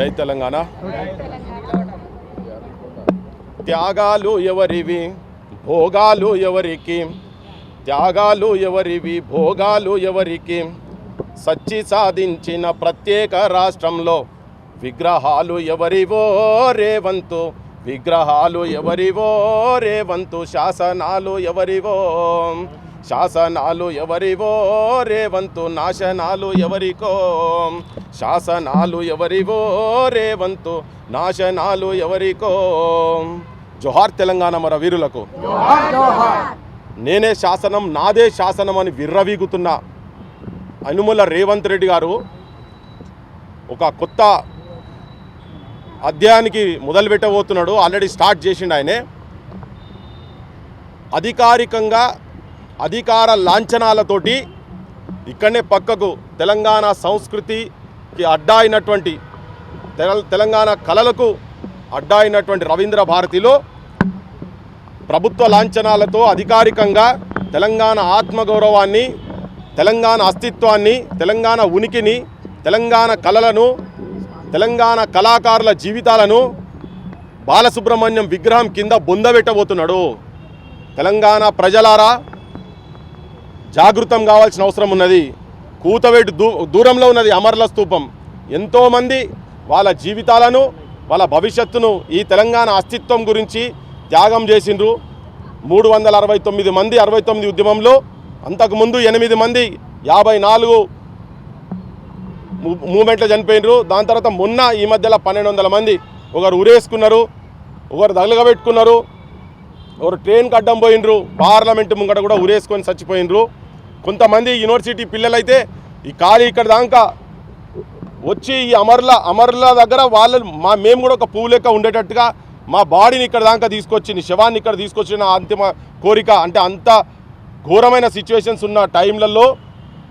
జై తెలంగాణ. త్యాగాలు ఎవరివి? భోగాలు ఎవరికి? త్యాగాలు ఎవరివి? భోగాలు ఎవరికి? సచ్చి సాధించిన ప్రత్యేక రాష్ట్రంలో విగ్రహాలు ఎవరివో రేవంతు? విగ్రహాలు ఎవరివో రేవంతు? శాసనాలు ఎవరివో? శాసనాలు ఎవరివో రేవంతు నాశనాలు ఎవరికో. శాసనాలు ఎవరివో రేవంతు నాశనాలు ఎవరికో. జోహార్ తెలంగాణ మర వీరులకు. నేనే శాసనం నాదే శాసనం అని విర్రవీగుతున్న. అనుముల రేవంత్ రెడ్డి గారు ఒక కొత్త అధ్యాయానికి మొదలు పెట్టబోతున్నాడు. ఆల్రెడీ స్టార్ట్ చేసిండు ఆయనే. అధికారికంగా అధికార లాంఛనాలతోటి ఇక్కడనే పక్కకు తెలంగాణ సంస్కృతికి అడ్డా అయినటువంటి తెల- తెలంగాణ కళలకు అడ్డా అయినటువంటి రవీంద్ర భారతిలో ప్రభుత్వ లాంఛనాలతో అధికారికంగా తెలంగాణ ఆత్మగౌరవాన్ని తెలంగాణ అస్తిత్వాన్ని తెలంగాణ ఉనికిని తెలంగాణ కళలను తెలంగాణ కళాకారుల జీవితాలను బాలసుబ్రహ్మణ్యం విగ్రహం కింద బొందబెట్టబోతున్నాడు. తెలంగాణ ప్రజలారా జాగృతం కావాల్సిన అవసరం ఉన్నది. కూతవేటు దూ దూరంలో ఉన్నది అమర్ల స్తూపం ఎంతోమంది వాళ్ళ జీవితాలను వాళ్ళ భవిష్యత్తును ఈ తెలంగాణ అస్తిత్వం గురించి త్యాగం చేసిండ్రు. మూడు వందల అరవై తొమ్మిది మంది అరవై తొమ్మిది ఉద్యమంలో అంతకుముందు ఎనిమిది మంది యాభై నాలుగు మూ- మూమెంట్లో చనిపోయినరు దాని తర్వాత మొన్న ఈ మధ్యలో పన్నెండు వందల మంది ఒకరు ఉరేసుకున్నారు ఒకరు తగలగబెట్టుకున్నారు ఎవరు ట్రైన్కి అడ్డం పోయినరు పార్లమెంట్ ముంగట కూడా ఉరేసుకొని చచ్చిపోయినరు కొంతమంది యూనివర్సిటీ పిల్లలైతే ఈ ఖాళీ ఇక్కడ దాకా వచ్చి ఈ అమర్ల అమర్ల దగ్గర వాళ్ళు మా మేము కూడా ఒక పువ్వు లెక్క ఉండేటట్టుగా మా బాడీని ఇక్కడ దాకా తీసుకొచ్చింది శవాన్ని ఇక్కడ తీసుకొచ్చిన అంతిమ కోరిక అంటే అంత ఘోరమైన సిచ్యువేషన్స్ ఉన్న టైంలలో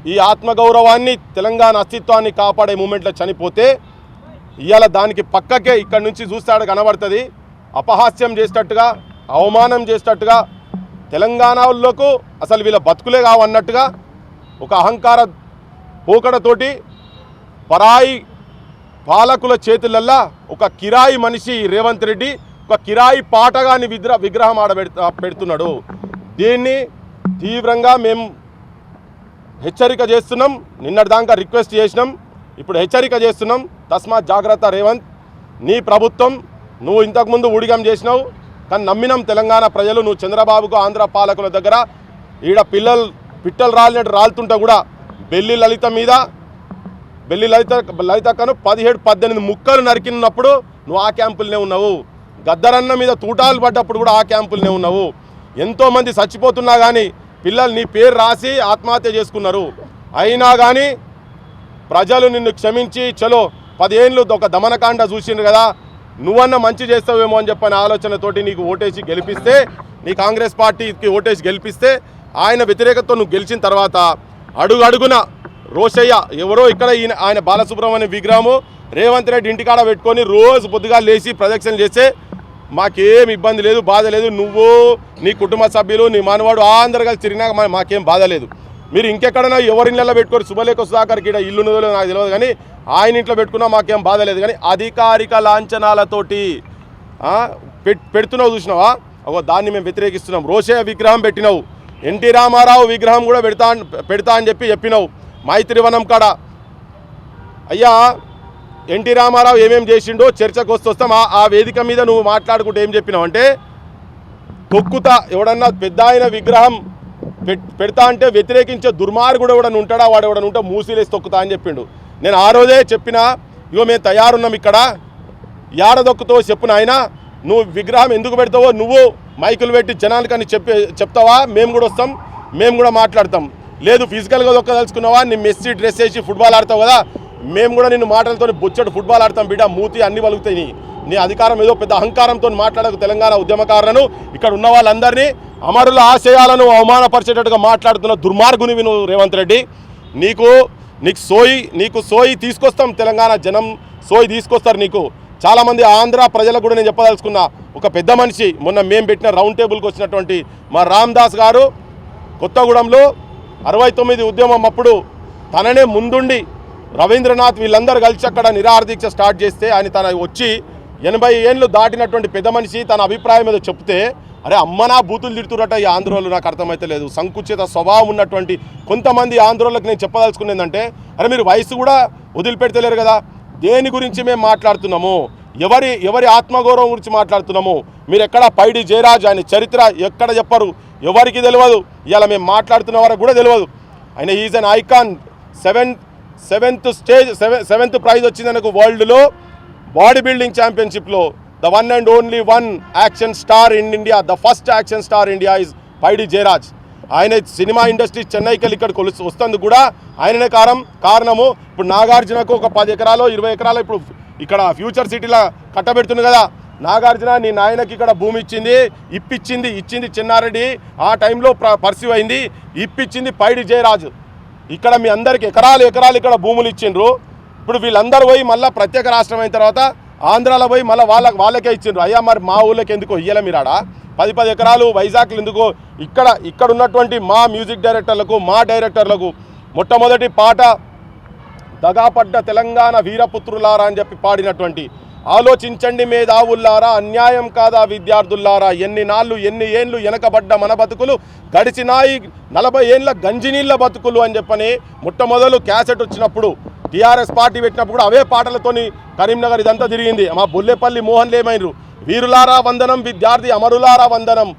ఈ ఆత్మగౌరవాన్ని తెలంగాణ అస్తిత్వాన్ని కాపాడే మూమెంట్లో చనిపోతే ఇవాళ దానికి పక్కకే ఇక్కడ నుంచి చూస్తాడు కనబడుతుంది. అపహాస్యం చేసేటట్టుగా అవమానం చేసినట్టుగా తెలంగాణలోకు అసలు వీళ్ళ బతుకులే కావన్నట్టుగా ఒక అహంకార పోకడతోటి పరాయి పాలకుల చేతులల్లా ఒక కిరాయి మనిషి రేవంత్ రెడ్డి ఒక కిరాయి పాటగాని విగ్ర విగ్రహం ఆడబెడతా పెడుతున్నాడు. దీన్ని తీవ్రంగా మేము హెచ్చరిక చేస్తున్నాం. నిన్నటి దాకా రిక్వెస్ట్ చేసినాం. ఇప్పుడు హెచ్చరిక చేస్తున్నాం. తస్మాత్ జాగ్రత్త రేవంత్. నీ ప్రభుత్వం నువ్వు ఇంతకుముందు ఊడిగం చేసినావు. కానీ నమ్మినాం తెలంగాణ ప్రజలు నువ్వు చంద్రబాబుకు ఆంధ్ర పాలకుల దగ్గర ఈడ పిల్లలు పిట్టలు రాలినట్టు రాలుతుంటే కూడా బెల్లి లలిత మీద బెల్లి లలిత లలితక్కను పదిహేడు పద్దెనిమిది ముక్కలు నరికినప్పుడు నువ్వు ఆ క్యాంపులనే ఉన్నావు. గద్దరన్న మీద తూటాలు పడ్డప్పుడు కూడా ఆ క్యాంపులనే ఉన్నావు. ఎంతోమంది చచ్చిపోతున్నా కానీ పిల్లలు నీ పేరు రాసి ఆత్మహత్య చేసుకున్నారు. అయినా కానీ ప్రజలు నిన్ను క్షమించి చలో పదేళ్ళు ఒక దమనకాండ చూసిండ్రు కదా నువ్వన్న మంచి చేస్తావేమో అని చెప్పని ఆలోచనతోటి నీకు ఓటేసి గెలిపిస్తే నీ కాంగ్రెస్ పార్టీకి ఓటేసి గెలిపిస్తే ఆయన వ్యతిరేకతతో నువ్వు గెలిచిన తర్వాత అడుగు అడుగున రోషయ్య ఎవరో ఇక్కడ ఈయన ఆయన బాలసుబ్రహ్మణ్య విగ్రహము రేవంత్ రెడ్డి ఇంటికాడ పెట్టుకొని రోజు పొద్దుగా లేచి ప్రదక్షిణ చేస్తే మాకేం ఇబ్బంది లేదు బాధ లేదు. నువ్వు నీ కుటుంబ సభ్యులు నీ మనవాడు అందరు కలిసి తిరిగినా మాకేం బాధ లేదు. మీరు ఇంకెక్కడైనా ఎవరి ఇళ్ళలో పెట్టుకొని శుభలేఖ సుధాకర్కి ఇక్కడ ఇల్లు ఉన్నదో నాకు తెలియదు కానీ ఆయన ఇంట్లో పెట్టుకున్నా మాకేం బాధ లేదు. కానీ అధికారిక లాంఛనాలతోటి పెట్ పెడుతున్నావు చూసినావా? ఒక దాన్ని మేము వ్యతిరేకిస్తున్నాం. రోషయ్య విగ్రహం పెట్టినావు. ఎన్టీ రామారావు విగ్రహం కూడా పెడతా పెడతా అని చెప్పి చెప్పినావు. మైత్రివనం కాడ. అయ్యా ఎన్టీ రామారావు ఏమేమి చేసిండో చర్చకు వస్తాం ఆ- వేదిక మీద నువ్వు మాట్లాడుకుంటే ఏం చెప్పినావు అంటే తొక్కుతా ఎవడన్నా పెద్ద విగ్రహం పెడతా అంటే వ్యతిరేకించే దుర్మార్గుడు ఎవడని ఉంటాడా? వాడు ఎవడని ఉంటా మూసిలేసి తొక్కుతా అని చెప్పిండు. నేను ఆ రోజే చెప్పిన ఇగో మేము తయారున్నాం ఇక్కడ యాడ చెప్పిన ఆయన నువ్వు విగ్రహం ఎందుకు పెడతావో నువ్వు మైకులు పెట్టి జనాలకని చెప్పే చెప్తావా? మేము కూడా వస్తాం మేము కూడా మాట్లాడతాం. లేదు ఫిజికల్గా దొక్కదలుచుకున్నావా నీ మెస్సీ డ్రెస్ వేసి ఫుట్బాల్ ఆడతావు కదా? మేము కూడా నిన్ను మాటలతో బొచ్చడు ఫుట్బాల్ ఆడతాం బిడ్డ మూతి అన్ని పలుకుతాయి. నీ అధికారం ఏదో పెద్ద అహంకారంతో మాట్లాడకు తెలంగాణ ఉద్యమకారులను ఇక్కడ ఉన్న వాళ్ళందరినీ అమరుల ఆశయాలను అవమానపరిచేటట్టుగా మాట్లాడుతున్న దుర్మార్గుని విను రేవంత్ రెడ్డి. నీకు నీకు సోయి నీకు సోయి తీసుకొస్తాం తెలంగాణ జనం సోయి తీసుకొస్తారు నీకు. చాలామంది ఆంధ్ర ప్రజలకు కూడా నేను చెప్పదలుచుకున్నా ఒక పెద్ద మనిషి మొన్న మేము పెట్టిన రౌండ్ టేబుల్కి వచ్చినటువంటి మా రామ్ దాస్ గారు కొత్తగూడెంలో అరవై తొమ్మిది ఉద్యమం అప్పుడు తననే ముందుండి రవీంద్రనాథ్ వీళ్ళందరూ కలిసి అక్కడ నిరాహార దీక్ష స్టార్ట్ చేస్తే ఆయన తన వచ్చి ఎనభై ఏళ్ళు దాటినటువంటి పెద్ద మనిషి తన అభిప్రాయం మీద చెప్తే అరే అమ్మనా బూతులు తిడుతురట ఈ ఆంధ్రోళ్ళు నాకు అర్థమైతే లేదు. సంకుచిత స్వభావం ఉన్నటువంటి కొంతమంది ఆంధ్రోళ్ళకి నేను చెప్పదలుచుకున్నది అరే మీరు వయసు కూడా వదిలిపెడతలేరు కదా. దేని గురించి మేము మాట్లాడుతున్నాము? ఎవరి ఎవరి ఆత్మగౌరవం గురించి మాట్లాడుతున్నాము? మీరు ఎక్కడ పైడి జయరాజ్ ఆయన చరిత్ర ఎక్కడ చెప్పరు? ఎవరికి తెలియదు? ఇలా మేము మాట్లాడుతున్న వారికి కూడా తెలియదు. ఆయన is an icon seventh seventh stage seven seventh prize వచ్చింది ఆయనకు వరల్డ్లో body building ఛాంపియన్షిప్లో the one and only one action star in India the first action star India is Paidi Jayaraj. ఆయన సినిమా ఇండస్ట్రీ చెన్నైకి వెళ్ళి ఇక్కడ కొలుసు వస్తుంది కూడా ఆయననే కారం కారణము. ఇప్పుడు నాగార్జునకు ఒక పది ఎకరాలు ఇరవై ఎకరాలు ఇప్పుడు ఇక్కడ ఫ్యూచర్ సిటీలో కట్టబెడుతుంది కదా. నాగార్జున నీ నాయనకి ఇక్కడ భూమి ఇచ్చింది ఇప్పిచ్చింది ఇచ్చింది చిన్నారెడ్డి. ఆ టైంలో పర్సీవ్ అయింది ఇప్పిచ్చింది పైడి జయరాజు. ఇక్కడ మీ అందరికి ఎకరాలు ఎకరాలు ఇక్కడ భూములు ఇచ్చిండ్రు. ఇప్పుడు వీళ్ళందరూ పోయి మళ్ళీ ప్రత్యేక రాష్ట్రం అయిన తర్వాత ఆంధ్రాలో పోయి మళ్ళీ వాళ్ళకి వాళ్ళకే ఇచ్చిండ్రు. అయ్యా మరి మా ఊళ్ళకి ఎందుకో ఇయ్యలే మీరాడా పది పది ఎకరాలు వైజాగ్లు ఎందుకో? ఇక్కడ ఇక్కడ ఉన్నటువంటి మా మ్యూజిక్ డైరెక్టర్లకు మా డైరెక్టర్లకు మొట్టమొదటి పాట దగాపడ్డ తెలంగాణ వీరపుత్రులారా అని చెప్పి పాడినటువంటి ఆలోచించండి మేధావుల్లారా అన్యాయం కాదా విద్యార్థుల్లారా? ఎన్ని నాళ్ళు ఎన్ని ఏండ్లు వెనకబడ్డ మన బతుకులు? గడిచినాయి నలభై ఏండ్ల గంజినీళ్ళ బతుకులు అని చెప్పని మొట్టమొదలు క్యాసెట్ వచ్చినప్పుడు టీఆర్ఎస్ పార్టీ పెట్టినప్పుడు కూడా అవే పాటలతోని కరీంనగర్ ఇదంతా తిరిగింది. మా బుల్లెపల్లి మోహన్ లేమైనరు వీరులారా వందనం విద్యార్థి అమరులారా వందనం.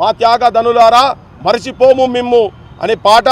మా త్యాగ ధనులారా మరిచిపోము మిమ్ము అనే పాట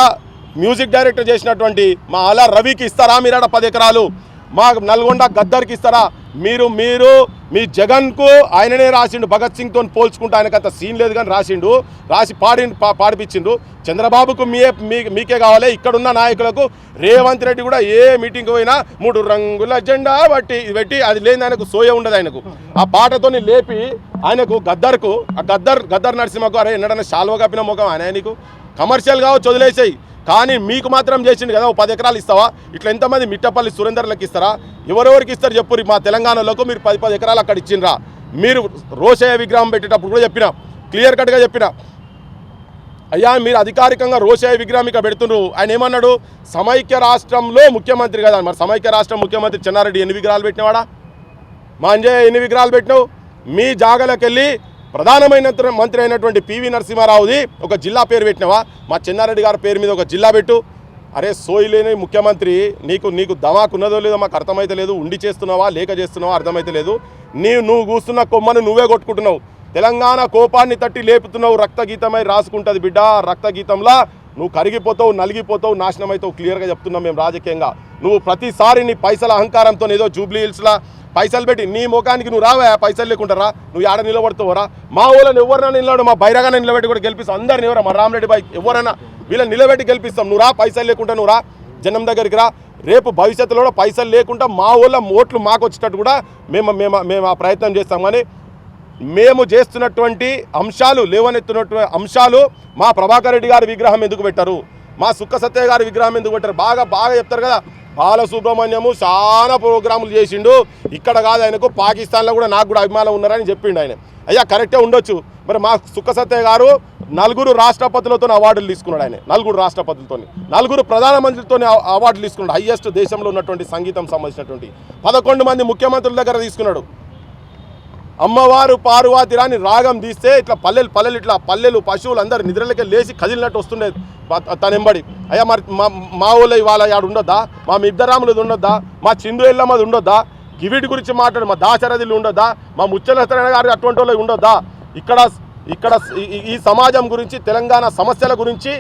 మ్యూజిక్ డైరెక్టర్ చేసినటువంటి మా అలా రవికి ఇస్తారా మీరాడ పది ఎకరాలు? మా నల్గొండ గద్దర్కి ఇస్తారా? మీరు మీరు మీ జగన్కు ఆయననే రాసిండు భగత్ సింగ్తో పోల్చుకుంటే ఆయనకు అంత సీన్ లేదు కానీ రాసిండు రాసి పాడి పా- పాడిపించిండు. చంద్రబాబుకు మీ మీ మీకే కావాలి ఇక్కడున్న నాయకులకు రేవంత్ రెడ్డి కూడా ఏ మీటింగ్ పోయినా మూడు రంగుల జెండా బట్టి ఇది పెట్టి అది లేని ఆయనకు సోయ ఉండదు ఆయనకు. ఆ పాటతోని లేపి ఆయనకు గద్దర్కు ఆ గద్దర్ గద్దర్ నరసింహకు అరే ఎన్నడన్నా శాల్వ కప్పిన ముఖం ఆయన నీకు? కమర్షియల్ కావచ్చు వదిలేసాయి. కానీ మీకు మాత్రం చేసిండు కదా ఓ పది ఎకరాలు ఇస్తావా? ఇట్లా ఎంతమంది మిట్టపల్లి సురేందర్లకు ఇస్తారా? ఎవరెవరికి ఇస్తారు చెప్పు మా తెలంగాణలోకి మీరు పది పది ఎకరాలు అక్కడ ఇచ్చిండ్రా. మీరు రోషయ్య విగ్రహం పెట్టేటప్పుడు కూడా చెప్పిన క్లియర్ కట్గా చెప్పిన. అయ్యా మీరు అధికారికంగా రోషయ్య విగ్రహం ఇక్కడ పెడుతున్నారు ఆయన ఏమన్నాడు? సమైక్య రాష్ట్రంలో ముఖ్యమంత్రి కదా. మరి సమైక్య రాష్ట్రం ముఖ్యమంత్రి చెన్నారెడ్డి ఎన్ని విగ్రహాలు పెట్టినవాడా? మా అంజయ్య ఎన్ని విగ్రహాలు పెట్టినావు? మీ జాగాలకు వెళ్ళి ప్రధానమైన మంత్రి అయినటువంటి పివి నరసింహారావుది ఒక జిల్లా పేరు పెట్టినావా? మా చెన్నారెడ్డి గారి పేరు మీద ఒక జిల్లా పెట్టు. అరే సోయిలేని ముఖ్యమంత్రి నీకు నీకు దమాకు ఉన్నదో లేదో మాకు అర్థమైతే లేదు. ఉండి చేస్తున్నావా లేక చేస్తున్నావా అర్థమైతే లేదు. నీవు నువ్వు కూస్తున్న కొమ్మను నువ్వే కొట్టుకుంటున్నావు. తెలంగాణ కోపాన్ని తట్టి లేపుతున్నావు. రక్తగీతమై రాసుకుంటుంది బిడ్డ రక్తగీతంలా నువ్వు కరిగిపోతావు నలిగిపోతావు నాశనం అవుతావు క్లియర్గా చెప్తున్నాం మేము రాజకీయంగా. నువ్వు ప్రతిసారి నీ పైసల అహంకారంతో ఏదో జూబ్లీ హిల్స్లా పైసలు పెట్టి నీ ముఖానికి నువ్వు రావా పైసలు లేకుండా రా నువ్వు ఆడ నిలబడుతావురా? మా ఊళ్ళని ఎవరైనా నిలబడు మా బైరగానే నిలబెట్టి కూడా గెలిపిస్తాం. అందరిని ఎవరా? మా రామరెడ్డి బాయ్ ఎవరైనా వీళ్ళని నిలబెట్టి గెలిపిస్తాం. నువ్వు రా పైసలు లేకుండా నువ్వు రా జనం దగ్గరికి రా. రేపు భవిష్యత్తులో కూడా పైసలు లేకుండా మా ఊళ్ళో ఓట్లు మాకు వచ్చేటట్టు కూడా మేము మేము మేము ఆ ప్రయత్నం చేస్తాం. కానీ మేము చేస్తున్నటువంటి అంశాలు లేవనెత్తున్నటువంటి అంశాలు మా ప్రభాకర్ రెడ్డి గారి విగ్రహం ఎందుకు పెట్టారు? మా సుక్క సత్య గారి విగ్రహం ఎందుకు పెట్టారు? బాగా బాగా చెప్తారు కదా. బాలసుబ్రహ్మణ్యము చాలా ప్రోగ్రాములు చేసిండు. ఇక్కడ కాదు ఆయనకు పాకిస్తాన్లో కూడా నాకు కూడా అభిమానం ఉన్నారని చెప్పిండు ఆయన. అయ్యా కరెక్టే ఉండొచ్చు. మరి మా సుఖ సత్య గారు నలుగురు రాష్ట్రపతులతో అవార్డులు తీసుకున్నాడు ఆయన. నలుగురు రాష్ట్రపతులతో నలుగురు ప్రధానమంత్రితో అవార్డులు తీసుకున్నాడు. హయ్యెస్ట్ దేశంలో ఉన్నటువంటి సంగీతం సంబంధించినటువంటి. పదకొండు మంది ముఖ్యమంత్రుల దగ్గర తీసుకున్నాడు. అమ్మవారు పార్వతిరాని రాగం తీస్తే ఇట్లా పల్లెలు పల్లెలు ఇట్లా పల్లెలు పశువులు అందరు నిద్రలకే లేచి కదిలినట్టు వస్తుండే తనెంబడి అయ్యా మరి మా మా ఊళ్ళో ఇవాళ ఆడు ఉండొద్దా? మా మిద్దరాములది ఉండొద్దా? మా చిందు ఎల్లమ్మది ఉండొద్దా? గివిటి గురించి మాట్లాడు మా దాశరథులు ఉండొద్దా? మా ముచ్చలసరణ గారు అటువంటి వాళ్ళు ఉండొద్దా? ఇక్కడ ఇక్కడ ఈ- సమాజం గురించి తెలంగాణ సమస్యల గురించి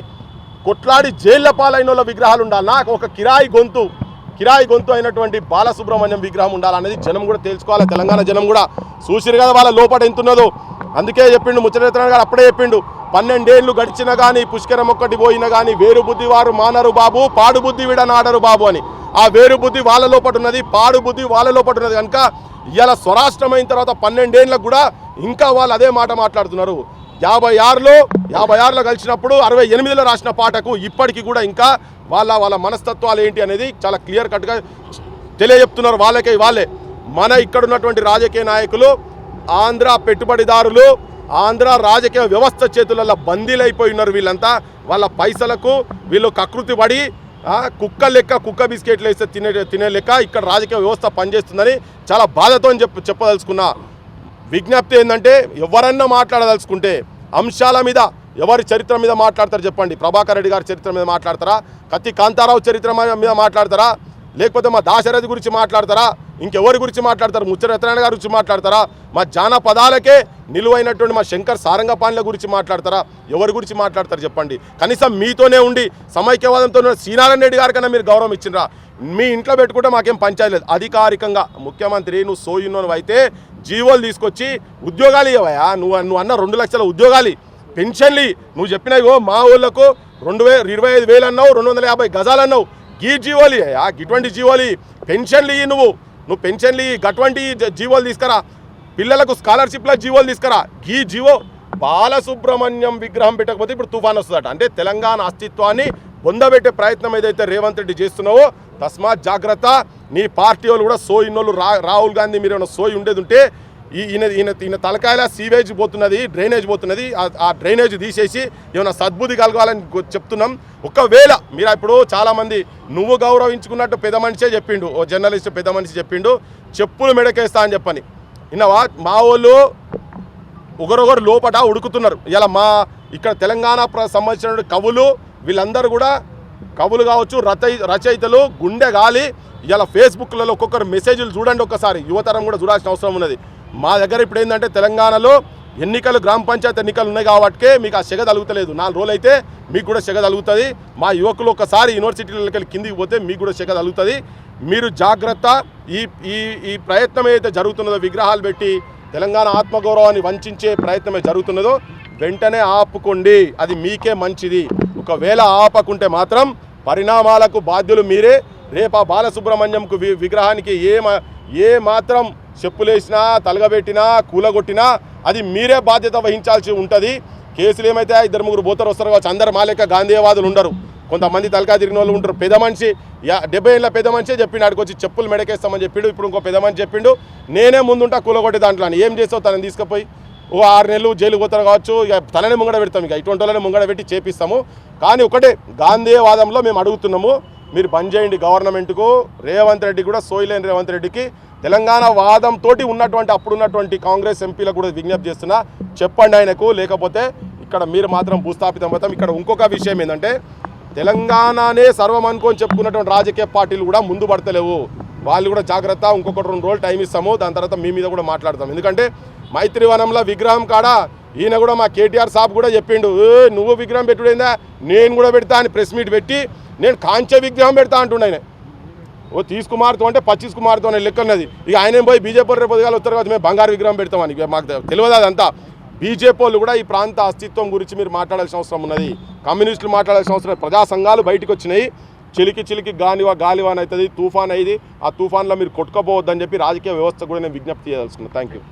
కొట్లాడి జైళ్ళ పాలైన వాళ్ళ విగ్రహాలు ఉండాలి. నాకు ఒక కిరాయి గొంతు. కిరాయి గొంతు అయినటువంటి బాలసుబ్రహ్మణ్యం విగ్రహం ఉండాలనేది జనం కూడా తెలుసుకోవాలి తెలంగాణ జనం కూడా చూసిరు కదా వాళ్ళ లోపల ఎంతున్నదో. అందుకే చెప్పిండు ముచ్చటేతన గారు అప్పుడే చెప్పిండు. పన్నెండేళ్ళు గడిచిన కానీ పుష్కరం ఒక్కటి పోయినా కానీ వేరు బుద్ధి వారు మానరు బాబు పాడు బుద్ధి విడనాడరు బాబు అని. ఆ వేరు బుద్ధి వాళ్ళ లోపట ఉన్నది పాడు బుద్ధి వాళ్ళ లోపట ఉన్నది. కనుక ఇవాళ స్వరాష్ట్రమైన తర్వాత పన్నెండేళ్ళకు కూడా ఇంకా వాళ్ళు అదే మాట మాట్లాడుతున్నారు. యాభై ఆరులో యాభై ఆరులో కలిసినప్పుడు అరవై ఎనిమిదిలో రాసిన పాటకు ఇప్పటికీ కూడా ఇంకా వాళ్ళ వాళ్ళ మనస్తత్వాలు ఏంటి అనేది చాలా క్లియర్ కట్గా తెలియజెప్తున్నారు. వాళ్ళకే వాళ్ళే. మన ఇక్కడ ఉన్నటువంటి రాజకీయ నాయకులు ఆంధ్ర పెట్టుబడిదారులు ఆంధ్ర రాజకీయ వ్యవస్థ చేతులలో బందీలైపోయి ఉన్నారు వీళ్ళంతా. వాళ్ళ పైసలకు వీళ్ళు కకృతి పడి కుక్క లెక్క కుక్క బిస్కెట్లు వేస్తే తినే తినే లెక్క ఇక్కడ రాజకీయ వ్యవస్థ పనిచేస్తుందని చాలా బాధతో చెప్ప చెప్పదలుచుకున్నా. విజ్ఞప్తి ఏంటంటే ఎవరన్నా మాట్లాడదలుచుకుంటే అంశాల మీద ఎవరి చరిత్ర మీద మాట్లాడతారు చెప్పండి. ప్రభాకర్ రెడ్డి గారి చరిత్ర మీద మాట్లాడతారా? కత్తి కాంతారావు చరిత్ర మీద- మాట్లాడతారా? లేకపోతే మా దాశరథి గురించి మాట్లాడతారా? ఇంకెవరి గురించి మాట్లాడతారు? ముచ్చరత్నారాయణ గారి గురించి మాట్లాడతారా? మా జానపదాలకే నిలువైనటువంటి మా శంకర్ సారంగపాణిల గురించి మాట్లాడతారా? ఎవరి గురించి మాట్లాడతారు చెప్పండి. కనీసం మీతోనే ఉండి సమైక్యవాదంతో శ్రీనారాయణ రెడ్డి గారి కన్నా మీరు గౌరవం ఇచ్చినరా మీ ఇంట్లో పెట్టుకుంటే మాకేం పంచాయతీ లేదు. అధికారికంగా ముఖ్యమంత్రి నువ్వు సోయున్నోను అయితే జీవోలు తీసుకొచ్చి ఉద్యోగాలు ఇవ్వయా నువ్వు నువ్వు అన్న రెండు లక్షల ఉద్యోగాలు పెన్షన్లు నువ్వు చెప్పినావు మా ఊళ్ళకు రెండు వే ఇరవై ఐదు వేలు అన్నావు రెండు వందల యాభై గజాలు అన్నావు. గీ జీవోలి ఇటువంటి జీవోలి పెన్షన్లు ఇవి నువ్వు. నువ్వు పెన్షన్లు ఇయ్యి గటువంటి జీవోలు తీసుకురా. పిల్లలకు స్కాలర్షిప్ల జీవోలు తీసుకురా. గీ జీవో బాలసుబ్రహ్మణ్యం విగ్రహం పెట్టకపోతే ఇప్పుడు తుఫాన్ వస్తుందట. అంటే తెలంగాణ అస్తిత్వాన్ని పొందబెట్టే ప్రయత్నం ఏదైతే రేవంత్ రెడ్డి చేస్తున్నావో తస్మాత్ జాగ్రత్త. నీ పార్టీ వాళ్ళు కూడా సోయిన్నోళ్ళు రా రాహుల్ గాంధీ మీరు ఏమైనా సోయి ఉండేది ఉంటే ఈయన ఈయన ఈయన తలకాయల సీవేజ్ పోతున్నది డ్రైనేజ్ పోతున్నది. ఆ- డ్రైనేజ్ తీసేసి ఏమైనా సద్బుద్ధి కలగాలని చెప్తున్నాం. ఒకవేళ మీరు ఇప్పుడు చాలామంది నువ్వు గౌరవించుకున్నట్టు పెద్ద మనిషే చెప్పిండు ఓ జర్నలిస్ట్ పెద్ద మనిషి చెప్పిండు చెప్పులు మెడకేస్తా అని చెప్పని. ఇన్నవా మా వాళ్ళు ఒకరొకరు లోపట ఉడుకుతున్నారు. ఇలా మా ఇక్కడ తెలంగాణ ప్ర- సంబంధించిన కవులు వీళ్ళందరూ కూడా కవులు కావచ్చు రచయి రచయితలు గుండె గాలి. ఇలా ఫేస్బుక్లలో ఒక్కొక్కరు మెసేజ్లు చూడండి ఒక్కసారి యువతరం కూడా చూడాల్సిన అవసరం ఉన్నది. మా దగ్గర ఇప్పుడు ఏంటంటే తెలంగాణలో ఎన్నికలు గ్రామ పంచాయతీ ఎన్నికలు ఉన్నాయి కాబట్టికే మీకు ఆ సెగ తలుగుతలేదు. నాలుగు రోజులు అయితే మీకు కూడా సెగ తలుగుతుంది. మా యువకులు ఒకసారి యూనివర్సిటీలకి కిందికి పోతే మీకు కూడా సెగ తలుగుతుంది. మీరు జాగ్రత్త. ఈ ఈ ఈ ప్రయత్నం ఏదైతే జరుగుతున్నదో విగ్రహాలు పెట్టి తెలంగాణ ఆత్మగౌరవాన్ని వంచే ప్రయత్నమే జరుగుతున్నదో వెంటనే ఆపుకోండి. అది మీకే మంచిది. ఒకవేళ ఆపకుంటే మాత్రం పరిణామాలకు బాధ్యులు మీరే. రేపు ఆ బాలసుబ్రహ్మణ్యంకు విగ్రహానికి ఏ ఏ మాత్రం చెప్పులేసినా తలగబెట్టినా కూలగొట్టినా అది మీరే బాధ్యత వహించాల్సి ఉంటుంది. కేసులు ఏమైతే ఇద్దరు ముగ్గురు పోతారు వస్తారు కావచ్చు అందరు మాలిక గాంధీవాదులు ఉండరు. కొంతమంది తలకా తిరిగిన వాళ్ళు ఉంటారు. పెద్ద మనిషి యా- డెబ్బై ఏళ్ళ పెద్ద మనిషే చెప్పిండు ఆడికి వచ్చి చెప్పులు మెడకేస్తామని చెప్పిండు ఇప్పుడు ఇంకో పెద్ద మనిషి చెప్పిండు నేనే ముందుంటా కూలగొట్టే దాంట్లో అని. ఏం చేస్తావు తనని తీసుకుపోయి? ఓ ఆరు నెలలు జైలు పోతారు కావచ్చు ఇక తననే ముంగడ పెడతాం ఇక. ఇటువంటి వాళ్ళని ముంగడ పెట్టి చేపిస్తాము. కానీ ఒకటే గాంధీవాదంలో మేము అడుగుతున్నాము మీరు బంద్ చేయండి గవర్నమెంట్కు. రేవంత్ రెడ్డి కూడా సోయిలేని రేవంత్ రెడ్డికి తెలంగాణ వాదంతో ఉన్నటువంటి అప్పుడున్నటువంటి కాంగ్రెస్ ఎంపీలకు కూడా విజ్ఞప్తి చేస్తున్నా. చెప్పండి ఆయనకు లేకపోతే ఇక్కడ మీరు మాత్రం భూస్థాపితం అవుతాం. ఇక్కడ ఇంకొక విషయం ఏంటంటే తెలంగాణనే సర్వం అనుకొని చెప్పుకున్నటువంటి రాజకీయ పార్టీలు కూడా ముందు పడతలేవు. వాళ్ళు కూడా జాగ్రత్త ఇంకొకటి రెండు రోజులు టైం ఇస్తాము. దాని తర్వాత మీ మీద కూడా మాట్లాడతాం. ఎందుకంటే మైత్రివనంలో విగ్రహం కాడ ఈయన కూడా మా కేటీఆర్ సాబ్ కూడా చెప్పిండు "ఏ, నువ్వు విగ్రహం పెట్టుడైందా? నేను కూడా పెడతా అని ప్రెస్ మీట్ పెట్టి నేను కాంచె విగ్రహం పెడతా అంటుండే ఆయన. ఓ తీసుకుమారుతో అంటే పచ్చిస్ కుమార్తో అనే లెక్క ఉన్నది ఇక ఆయన పోయి బీజేపీ రేపు ఉదయాలు వస్తారు కదా మేము బంగారు విగ్రహం పెడతామని మాకు తెలియదు అదంతా. బీజేపీ వాళ్ళు కూడా ఈ ప్రాంత అస్తిత్వం గురించి మీరు మాట్లాడాల్సిన అవసరం ఉన్నది. కమ్యూనిస్టులు మాట్లాడాల్సిన అవసరం ప్రజా సంఘాలు బయటకు వచ్చినాయి చిలికి చిలికి గానివా గాలివాన్ అవుతుంది తుఫాన్ అయింది ఆ తుఫాన్లో మీరు కొట్టుకోపోవద్దని చెప్పి రాజకీయ వ్యవస్థ కూడా నేను విజ్ఞప్తి చేయదలుచుకున్నాను థ్యాంక్ యూ